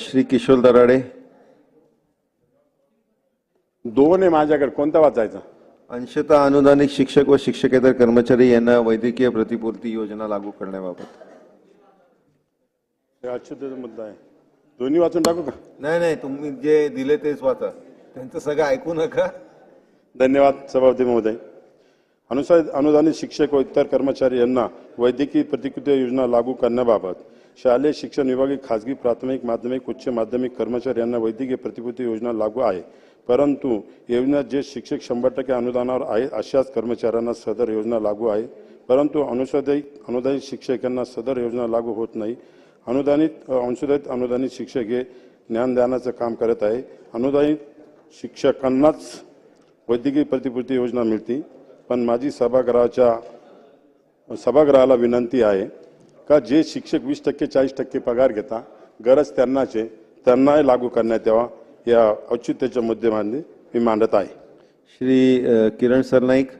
श्री किशोर दराडे. दोन आहे माझ्याकडे. कोणता वाचायचा? अंशतः अनुदानित शिक्षक व शिक्षकेतर कर्मचारी यांना वैद्यकीय प्रतिपूर्ती योजना लागू करण्याबाबत. हे अच्युतचा मुद्दा आहे. दोन्ही वाचून टाकू का? नाही नाही तुम्ही जे दिले तेच वाचा. त्यांचं सगळं ऐकू नका. धन्यवाद सभापती महोदय. अनुसार अनुदानित शिक्षक व इतर कर्मचारी यांना वैद्यकीय प्रतिकृती योजना लागू करण्याबाबत शालेय शिक्षण विभागीय खाजगी प्राथमिक माध्यमिक उच्च माध्यमिक कर्मचारी यांना वैद्यकीय प्रतिकृती योजना लागू आहे. परंतु योजना जे शिक्षक शंभर टक्के अनुदानावर आहेत अशाच कर्मचाऱ्यांना सदर योजना लागू आहे. परंतु अनुसादित अनुदानित शिक्षक यांना सदर योजना लागू होत नाही. अनुदानित अ, अंशोदित अनुदानित शिक्षक हे ज्ञानदानाचं काम करत आहे. अनुदानित शिक्षकांनाच वैद्यकीय प्रतिपूर्ती योजना मिळते. पण माझी सभागृहाच्या सभागृहाला विनंती आहे का जे शिक्षक वीस टक्के चाळीस टक्के पगार घेता गरज त्यांनाच आहे त्यांनाही लागू करण्यात यावा या औचित्याच्या माध्यमाने मी मांडत आहे. श्री किरण सरनाईक